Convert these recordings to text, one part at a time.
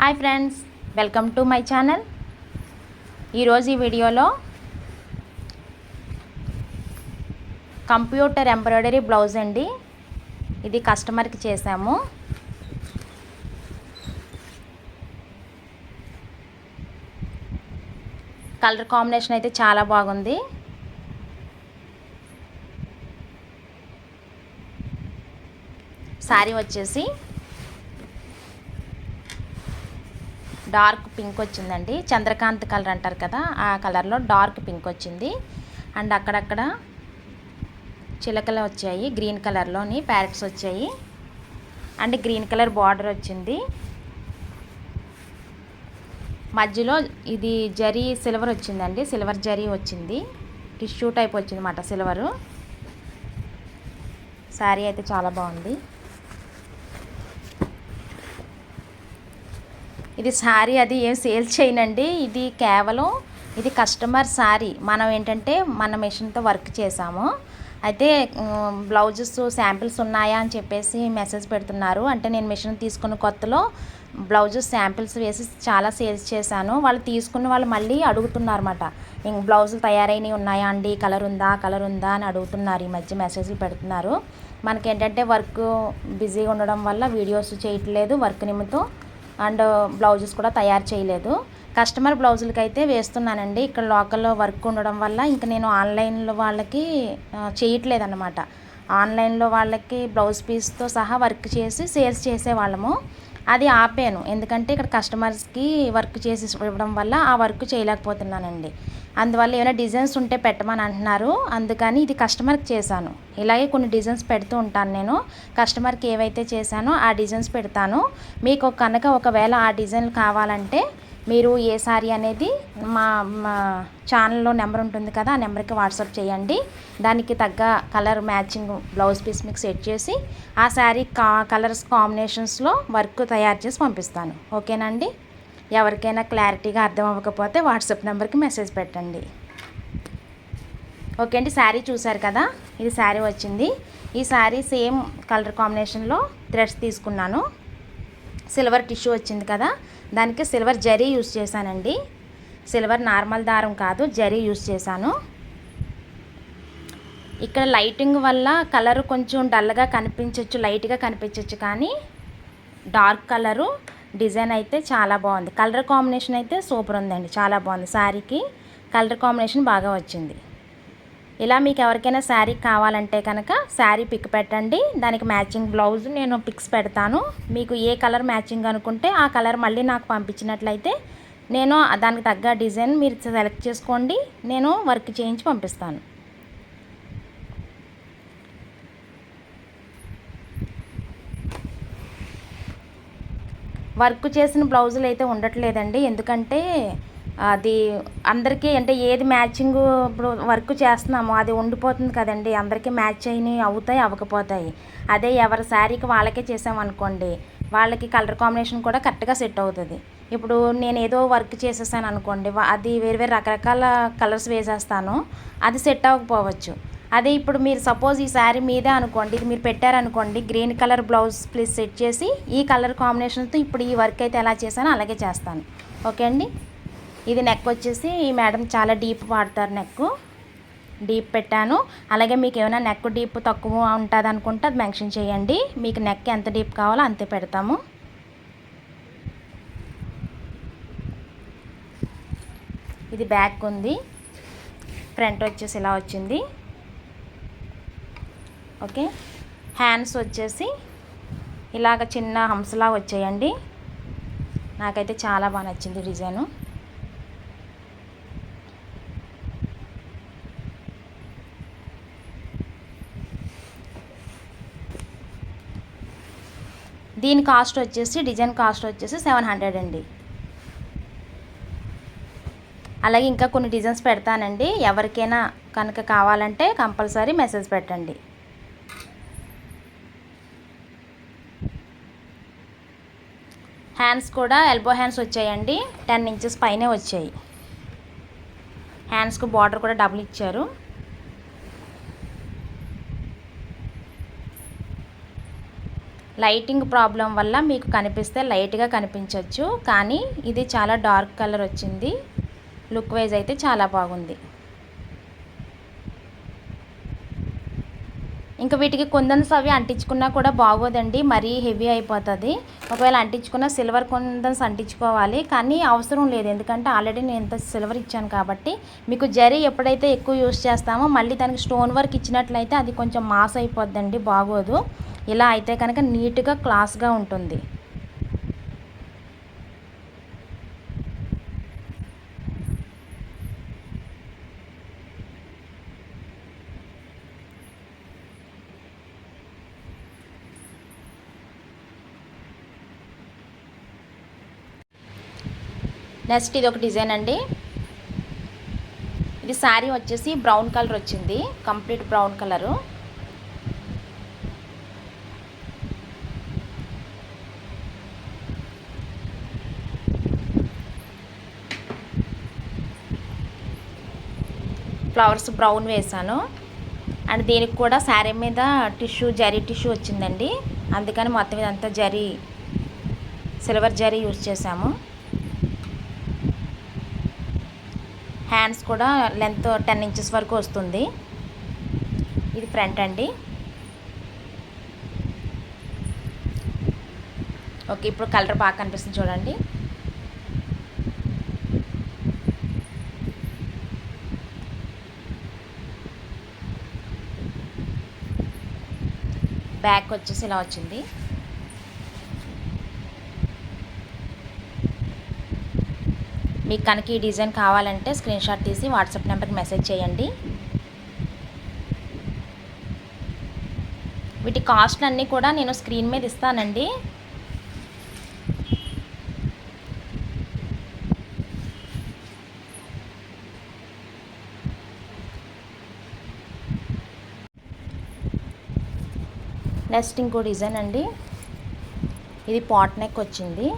Hi friends welcome to my channel. ఈరోజు ఈ వీడియోలో కంప్యూటర్ ఎంబ్రాయిడరీ బ్లౌజ్ అండి. ఇది కస్టమర్కి చేసాము కలర్ కాంబినేషన్ అయితే చాలా బాగుంది. శారీ వచ్చేసి డార్క్ పింక్ వచ్చిందండి. చంద్రకాంత్ కలర్ అంటారు కదా ఆ కలర్లో డార్క్ పింక్ వచ్చింది. అండ్ అక్కడక్కడ చిలకలు వచ్చాయి గ్రీన్ కలర్లోని ప్యారెట్స్ వచ్చాయి. అండ్ గ్రీన్ కలర్ బార్డర్ వచ్చింది. మధ్యలో ఇది జరీ సిల్వర్ వచ్చిందండి. సిల్వర్ జరీ వచ్చింది. టిష్యూ టైప్ వచ్చింది అన్నమాట సిల్వరు. శారీ అయితే చాలా బాగుంది. ఇది శారీ అది ఏం సేల్స్ చేయనండి. ఇది కేవలం ఇది కస్టమర్ శారీ మనం ఏంటంటే మన మెషిన్తో వర్క్ చేసాము అయితే బ్లౌజెస్ శాంపిల్స్ ఉన్నాయా అని చెప్పేసి మెసేజ్ పెడుతున్నారు. అంటే నేను మిషన్ తీసుకున్న కొత్తలో బ్లౌజెస్ శాంపిల్స్ వేసి చాలా సేల్స్ చేశాను. వాళ్ళు తీసుకున్న వాళ్ళు మళ్ళీ అడుగుతున్నారు అనమాట ఇంక బ్లౌజులు తయారైనవి ఉన్నాయా అండి? కలర్ ఉందా? కలర్ ఉందా అని అడుగుతున్నారు. ఈ మధ్య మెసేజ్లు పెడుతున్నారు. మనకేంటంటే వర్క్ బిజీగా ఉండడం వల్ల వీడియోస్ చేయట్లేదు. వర్క్ నిమిత్తం అండ్ బ్లౌజెస్ కూడా తయారు చేయలేదు. కస్టమర్ బ్లౌజులకి అయితే వేస్తున్నానండి. ఇక్కడ లోకల్లో వర్క్ ఉండడం వల్ల ఇంకా నేను ఆన్లైన్లో వాళ్ళకి చేయట్లేదు అనమాట ఆన్లైన్లో వాళ్ళకి బ్లౌజ్ పీస్తో సహా వర్క్ చేసి సేల్స్ చేసేవాళ్ళము. అది ఆపాను. ఎందుకంటే ఇక్కడ కస్టమర్స్కి వర్క్ చేసి ఇవ్వడం వల్ల ఆ వర్క్ చేయలేకపోతున్నానండి. అందువల్ల ఏమైనా డిజైన్స్ ఉంటే పెట్టమని అంటున్నారు. అందుకని ఇది కస్టమర్కి చేశాను. ఇలాగే కొన్ని డిజైన్స్ పెడుతూ ఉంటాను నేను. కస్టమర్కి ఏవైతే చేశానో ఆ డిజైన్స్ పెడతాను. మీకు కనుక ఒకవేళ ఆ డిజైన్ కావాలంటే మీరు ఏ సారీ అనేది మా మా ఛానల్లో నెంబర్ ఉంటుంది కదా ఆ నెంబర్కి వాట్సాప్ చేయండి. దానికి తగ్గ కలర్ మ్యాచింగ్ బ్లౌజ్ పీస్ మీకు సెట్ చేసి ఆ శారీ కా కలర్స్ కాంబినేషన్స్లో వర్క్ తయారు చేసి పంపిస్తాను. ఓకేనండి? ఎవరికైనా క్లారిటీగా అర్థం అవ్వకపోతే వాట్సాప్ నెంబర్కి మెసేజ్ పెట్టండి. ఓకే అండి శారీ చూసారు కదా ఇది శారీ వచ్చింది. ఈ శారీ సేమ్ కలర్ కాంబినేషన్లో థ్రెడ్స్ తీసుకున్నాను. సిల్వర్ టిష్యూ వచ్చింది కదా దానికి సిల్వర్ జరీ యూస్ చేశానండి. సిల్వర్ నార్మల్ దారం కాదు జరీ యూస్ చేశాను. ఇక్కడ లైటింగ్ వల్ల కలర్ కొంచెం డల్గా కనిపించవచ్చు లైట్గా కనిపించవచ్చు కానీ డార్క్ కలరు డిజైన్ అయితే చాలా బాగుంది. కలర్ కాంబినేషన్ అయితే సూపర్ ఉందండి చాలా బాగుంది. శారీకి కలర్ కాంబినేషన్ బాగా వచ్చింది. ఇలా మీకు ఎవరికైనా శారీ కావాలంటే కనుక శారీ పిక్ పెట్టండి. దానికి మ్యాచింగ్ బ్లౌజ్ నేను పిక్స్ పెడతాను. మీకు ఏ కలర్ మ్యాచింగ్ అనుకుంటే ఆ కలర్ మళ్ళీ నాకు పంపించినట్లయితే నేను దానికి తగ్గ డిజైన్ మీరు సెలెక్ట్ చేసుకోండి. నేను వర్క్ చేయించి పంపిస్తాను. వర్క్ చేసిన బ్లౌజులు అయితే ఉండట్లేదండి. ఎందుకంటే అది అందరికీ అంటే ఏది మ్యాచింగ్ ఇప్పుడు వర్క్ చేస్తున్నామో అది ఉండిపోతుంది కదండి. అందరికీ మ్యాచ్ అయినవి అవుతాయి అవ్వకపోతాయి. అదే ఎవరి శారీకి వాళ్ళకే చేసామనుకోండి వాళ్ళకి కలర్ కాంబినేషన్ కూడా కరెక్ట్గా సెట్ అవుతుంది. ఇప్పుడు నేను ఏదో వర్క్ చేసేసాను అనుకోండి అది వేరు వేరు రకరకాల కలర్స్ వేసేస్తాను అది సెట్ అవ్వకపోవచ్చు. అదే ఇప్పుడు మీరు సపోజ్ ఈ శారీ మీదే అనుకోండి ఇది మీరు పెట్టారనుకోండి green colour blouse please set చేసి ఈ కలర్ కాంబినేషన్తో ఇప్పుడు ఈ వర్క్ అయితే ఎలా చేశానో అలాగే చేస్తాను. ఓకే అండి? ఇది నెక్ వచ్చేసి ఈ మేడం చాలా డీప్ వాడతారు నెక్ డీప్ పెట్టాను. అలాగే మీకు ఏమైనా నెక్ డీప్ తక్కువ ఉంటుంది అనుకుంటే అది మెన్షన్ చేయండి. మీకు నెక్ ఎంత డీప్ కావాలో అంతే పెడతాము. ఇది బ్యాక్ ఉంది. ఫ్రంట్ వచ్చేసి ఇలా వచ్చింది. ఓకే హ్యాండ్స్ వచ్చేసి ఇలాగ చిన్న హంసలా వచ్చాయండి. నాకైతే చాలా బాగా నచ్చింది డిజైను దీని కాస్ట్ వచ్చేసి డిజైన్ కాస్ట్ వచ్చేసి సెవెన్ హండ్రెడ్ అండి. అలాగే ఇంకా కొన్ని డిజైన్స్ పెడతానండి. ఎవరికైనా కనుక కావాలంటే కంపల్సరీ మెసేజ్ పెట్టండి. హ్యాండ్స్ కూడా ఎల్బో హ్యాండ్స్ వచ్చాయండి. టెన్ ఇంచెస్ పైనే వచ్చాయి. హ్యాండ్స్కు బార్డర్ కూడా డబుల్ ఇచ్చారు. లైటింగ్ ప్రాబ్లం వల్ల మీకు కనిపిస్తే లైట్గా కనిపించవచ్చు కానీ ఇది చాలా డార్క్ కలర్ వచ్చింది. లుక్ వైజ్ అయితే చాలా బాగుంది. ఇంకా వీటికి కుందన్స్ అవి అంటించుకున్నా కూడా బాగోదండి. మరీ హెవీ అయిపోతుంది. ఒకవేళ అంటించుకున్న సిల్వర్ కుందన్స్ అంటించుకోవాలి. కానీ అవసరం లేదు. ఎందుకంటే ఆల్రెడీ నేను ఇంత సిల్వర్ ఇచ్చాను కాబట్టి మీకు జరీ ఎప్పుడైతే ఎక్కువ యూస్ చేస్తామో మళ్ళీ దానికి స్టోన్ వర్క్ ఇచ్చినట్లయితే అది కొంచెం మాస్ అయిపోద్దండి. బాగోదు. ఇలా అయితే కనుక నీట్గా క్లాస్గా ఉంటుంది. నెక్స్ట్ ఇది ఒక డిజైన్ అండి. ఇది శారీ వచ్చేసి బ్రౌన్ కలర్ వచ్చింది. Complete brown colour. Flowers brown వేసాను అండ్ దీనికి కూడా శారీ మీద టిష్యూ జరీ టిష్యూ వచ్చిందండి. అందుకని మొత్తం ఇదంతా జరీ సిల్వర్ జరీ యూజ్ చేశాము. హ్యాండ్స్ కూడా లెంత్ టెన్ ఇంచెస్ వరకు వస్తుంది. ఇది ఫ్రంట్ అండి. ఓకే ఇప్పుడు కలర్ బాగా కనిపిస్తుంది చూడండి. బ్యాక్ వచ్చేసి ఇలా వచ్చింది. మీకు కనుక ఈ డిజైన్ కావాలంటే స్క్రీన్ షాట్ తీసి వాట్సాప్ నెంబర్కి మెసేజ్ చేయండి. వీటి కాస్ట్లు అన్నీ కూడా నేను స్క్రీన్ మీద ఇస్తానండి. నెక్స్ట్ ఇంకో డిజైన్ అండి. ఇది పాట్ నెక్ వచ్చింది.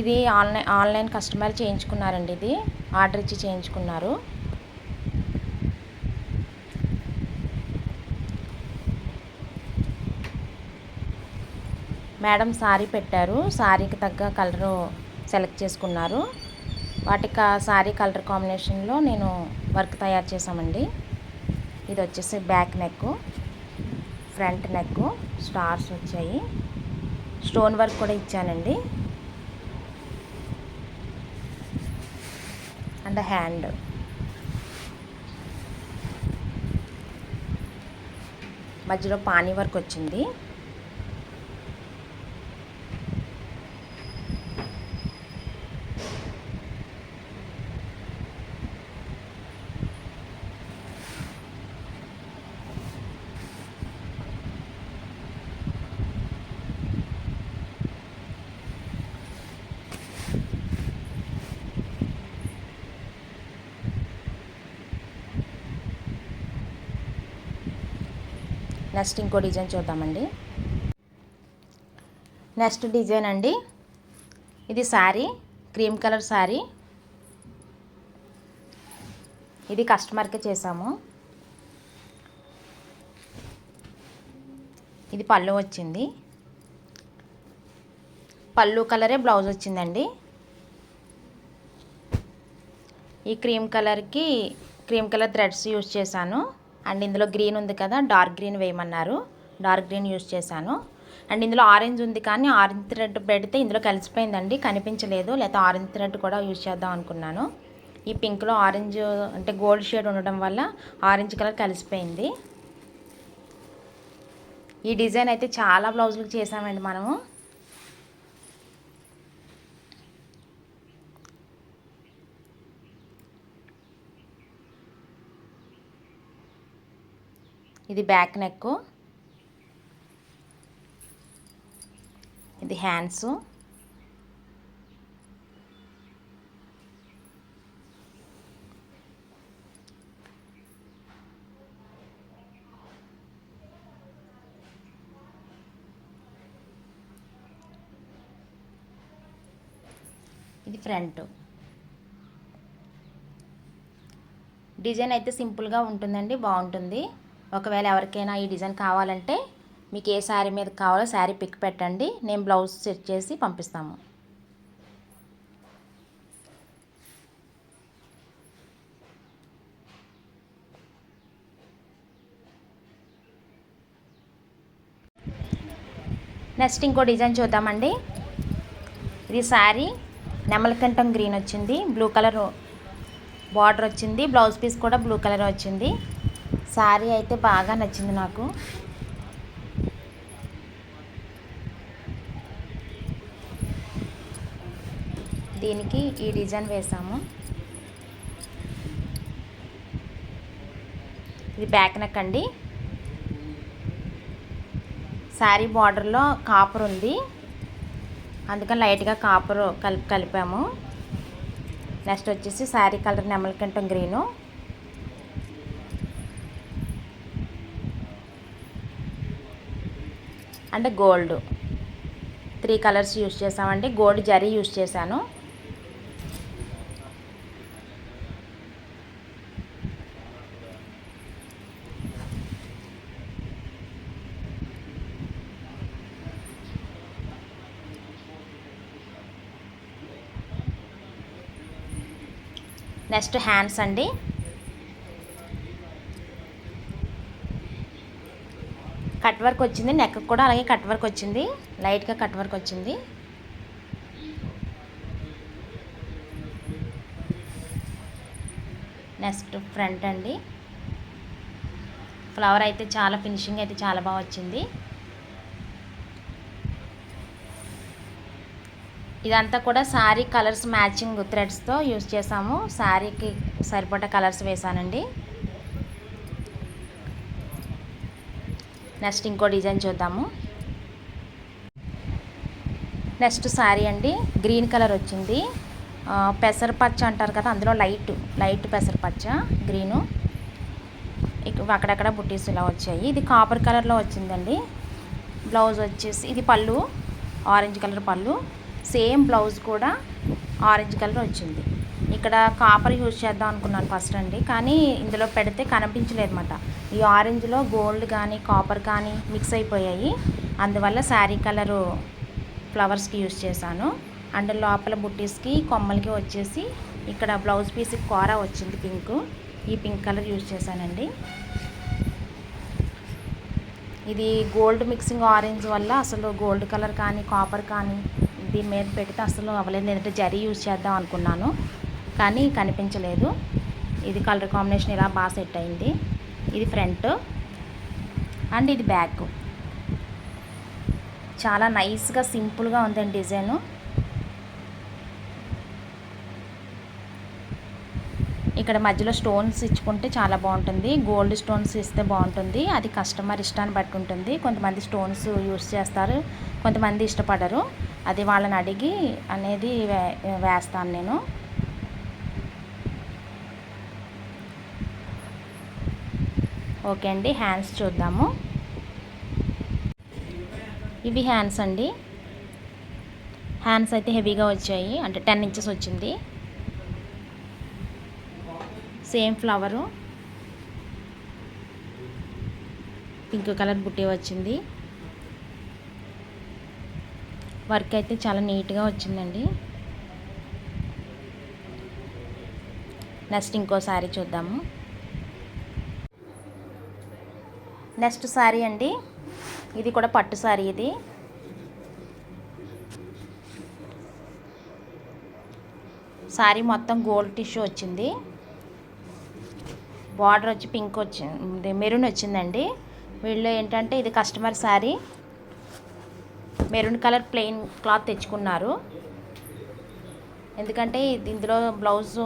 ఇది ఆన్లైన్ ఆన్లైన్ కస్టమర్ చేయించుకున్నారండి ఇది. ఆర్డర్ ఇచ్చి చేయించుకున్నారు. మేడం సారీ పెట్టారు. సారీకి తగ్గ కలరు సెలెక్ట్ చేసుకున్నారు. వాటికి సారీ కలర్ కాంబినేషన్లో నేను వర్క్ తయారు చేసామండి ఇది వచ్చేసి back neck front neck stars వచ్చాయి. స్టోన్ వర్క్ కూడా ఇచ్చానండి. And hand. మధ్యలో పానీ వర్క్ వచ్చింది. నెక్స్ట్ ఇంకో డిజైన్ చూద్దామండి. నెక్స్ట్ డిజైన్ అండి. ఇది శారీ క్రీమ్ కలర్ శారీ. ఇది కస్టమర్కి చేసాము ఇది పళ్ళు వచ్చింది. పళ్ళు కలరే బ్లౌజ్ వచ్చిందండి. ఈ క్రీమ్ కలర్కి క్రీమ్ కలర్ థ్రెడ్స్ యూజ్ చేశాను. అండ్ ఇందులో గ్రీన్ ఉంది కదా డార్క్ గ్రీన్ వేయమన్నారు. డార్క్ గ్రీన్ యూస్ చేశాను. అండ్ ఇందులో ఆరెంజ్ ఉంది కానీ ఆరెంజ్ థ్రెడ్ పెడితే ఇందులో కలిసిపోయిందండి కనిపించలేదు. లేకపోతే ఆరెంజ్ థ్రెడ్ కూడా యూజ్ చేద్దాం అనుకున్నాను. ఈ పింక్లో ఆరెంజ్ అంటే గోల్డ్ షేడ్ ఉండడం వల్ల ఆరెంజ్ కలర్ కలిసిపోయింది. ఈ డిజైన్ అయితే చాలా బ్లౌజులకు చేసామండి మనము. ఇది బ్యాక్ నెక్ ఇది హ్యాండ్స్. ఇది ఫ్రంట్. డిజైన్ అయితే సింపుల్గా ఉంటుందండి బాగుంటుంది. ఒకవేళ ఎవరికైనా ఈ డిజైన్ కావాలంటే మీకు ఏ శారీ మీద కావాలో శారీ పిక్ పెట్టండి. నేను బ్లౌజ్ సెట్ చేసి పంపిస్తాము. నెక్స్ట్ ఇంకో డిజైన్ చూద్దామండి. ఇది శారీ నెమలకంఠం గ్రీన్ వచ్చింది. బ్లూ కలర్ బార్డర్ వచ్చింది. బ్లౌజ్ పీస్ కూడా బ్లూ కలర్ వచ్చింది. శారీ అయితే బాగా నచ్చింది నాకు. దీనికి ఈ డిజైన్ వేసాము. ఇది బ్యాక్ నెక్ అండి శారీ బార్డర్లో కాపర్ ఉంది. అందుకని లైట్గా కాపర్ కలిపి కలిపాము. నెక్స్ట్ వచ్చేసి శారీ కలర్ నెమలకంఠం గ్రీను. అంటే గోల్డ్. త్రీ కలర్స్ యూస్ చేసామండి. గోల్డ్ జరీ యూస్ చేశాను. నెక్స్ట్ హ్యాండ్స్ అండి. కట్ వర్క్ వచ్చింది నెక్ కూడా అలాగే కట్ వర్క్ వచ్చింది లైట్గా కట్ వర్క్ వచ్చింది. నెక్స్ట్ ఫ్రంట్ అండి. ఫ్లవర్ అయితే చాలా ఫినిషింగ్ అయితే చాలా బాగా వచ్చింది. ఇదంతా కూడా శారీ కలర్స్ మ్యాచింగ్ థ్రెడ్స్తో యూజ్ చేసాము. శారీకి సరిపడ్డ కలర్స్ వేసానండి. నెక్స్ట్ ఇంకో డిజైన్ చూద్దాము. నెక్స్ట్ శారీ అండి గ్రీన్ కలర్ వచ్చింది. పెసరపచ్చ అంటారు కదా అందులో లైట్ లైట్ పెసరపచ్చ గ్రీను. అక్కడక్కడ బుట్టీస్ ఇలా వచ్చాయి. ఇది కాపర్ కలర్లో వచ్చిందండి. బ్లౌజ్ వచ్చేసి ఇది పళ్ళు ఆరెంజ్ కలర్ పళ్ళు. సేమ్ బ్లౌజ్ కూడా ఆరెంజ్ కలర్ వచ్చింది. ఇక్కడ కాపర్ యూజ్ చేద్దాం అనుకున్నాను ఫస్ట్ అండి. కానీ ఇందులో పెడితే కనిపించలేదు అనమాట ఈ ఆరెంజ్లో గోల్డ్ కానీ కాపర్ కానీ మిక్స్ అయిపోయాయి. అందువల్ల శారీ కలరు ఫ్లవర్స్కి యూజ్ చేశాను. అండ్ లోపల బుట్టీస్కి కొమ్మలకి వచ్చేసి ఇక్కడ బ్లౌజ్ పీస్కి కూర వచ్చింది పింక్. ఈ పింక్ కలర్ యూజ్ చేశానండి. ఇది గోల్డ్ మిక్సింగ్ ఆరెంజ్ వల్ల అసలు గోల్డ్ కలర్ కానీ కాపర్ కానీ దీని మీద పెడితే అసలు అవ్వలేదు. లేదంటే జరీ యూజ్ చేద్దాం అనుకున్నాను. కానీ కనిపించలేదు. ఇది కలర్ కాంబినేషన్ ఇలా బాగా సెట్ అయింది. ఇది ఫ్రంట్ అండ్ ఇది బ్యాక్. చాలా నైస్గా సింపుల్గా ఉందండి డిజైను. ఇక్కడ మధ్యలో స్టోన్స్ ఇచ్చుకుంటే చాలా బాగుంటుంది. గోల్డ్ స్టోన్స్ ఇస్తే బాగుంటుంది. అది కస్టమర్ ఇష్టాన్ని బట్టి ఉంటుంది. కొంతమంది స్టోన్స్ యూస్ చేస్తారు కొంతమంది ఇష్టపడరు. అది వాళ్ళని అడిగి అనేది వేస్తాను నేను. ఓకే అండి హ్యాండ్స్ చూద్దాము. ఇవి హ్యాండ్స్ అండి. హ్యాండ్స్ అయితే హెవీగా వచ్చాయి అంటే టెన్ ఇంచెస్ వచ్చింది. సేమ్ ఫ్లవరు పింక్ కలర్ బుట్టి వచ్చింది. వర్క్ అయితే చాలా నీట్గా వచ్చిందండి. నెక్స్ట్ ఇంకో శారీ చూద్దాము. నెక్స్ట్ శారీ అండి. ఇది కూడా పట్టు శారీ ఇది. శారీ మొత్తం గోల్డ్ టిష్యూ వచ్చింది. బార్డర్ వచ్చి పింక్ వచ్చింది మెరూన్ వచ్చిందండి. వీళ్ళు ఏంటంటే ఇది customer sari maroon colour plain cloth తెచ్చుకున్నారు. ఎందుకంటే ఇందులో బ్లౌజ్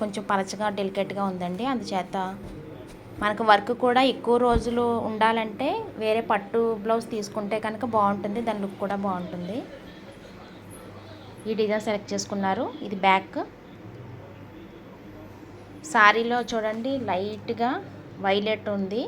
కొంచెం పలచగా డెలికేట్గా ఉందండి. అందుచేత మనకు వర్క్ కూడా ఎక్కువ రోజులు ఉండాలంటే వేరే పట్టు బ్లౌజ్ తీసుకుంటే కనుక బాగుంటుంది దాని లుక్ కూడా బాగుంటుంది. ఈ డిజైన్ సెలెక్ట్ చేసుకున్నారు. ఇది బ్యాక్. శారీలో చూడండి లైట్గా వైలెట్ ఉంది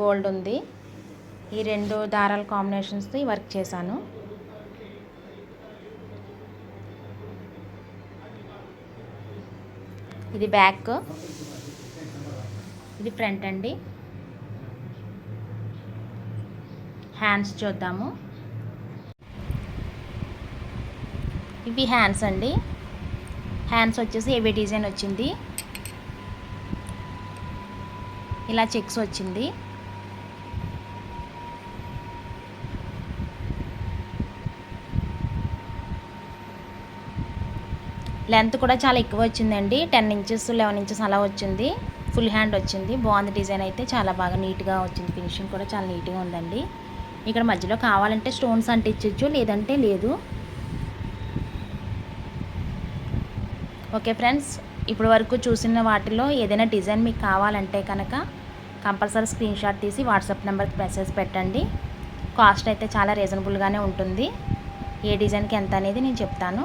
గోల్డ్ ఉంది. ఈ రెండు దారాల కాంబినేషన్స్తో వర్క్ చేశాను. ఇది బ్యాక్. ఇది ఫ్రంట్ అండి. హ్యాండ్స్ చూద్దాము. ఇవి హ్యాండ్స్ అండి. హ్యాండ్స్ వచ్చేసి హెవీ డిజైన్ వచ్చింది. ఇలా చెక్స్ వచ్చింది. లెంత్ కూడా చాలా ఎక్కువ వచ్చిందండి. టెన్ ఇంచెస్ లెవెన్ ఇంచెస్ అలా వచ్చింది. ఫుల్ హ్యాండ్ వచ్చింది. బాగుంది డిజైన్ అయితే. చాలా బాగా నీట్గా వచ్చింది. ఫినిషింగ్ కూడా చాలా నీట్గా ఉందండి. ఇక్కడ మధ్యలో కావాలంటే స్టోన్స్ అంటించవచ్చు లేదంటే లేదు. ఓకే ఫ్రెండ్స్ ఇప్పటి వరకు చూసిన వాటిలో ఏదైనా డిజైన్ మీకు కావాలంటే కనుక కంపల్సరీ స్క్రీన్ షాట్ తీసి వాట్సాప్ నెంబర్కి మెసేజ్ పెట్టండి. కాస్ట్ అయితే చాలా రీజనబుల్గానే ఉంటుంది. ఏ డిజైన్కి ఎంత అనేది నేను చెప్తాను.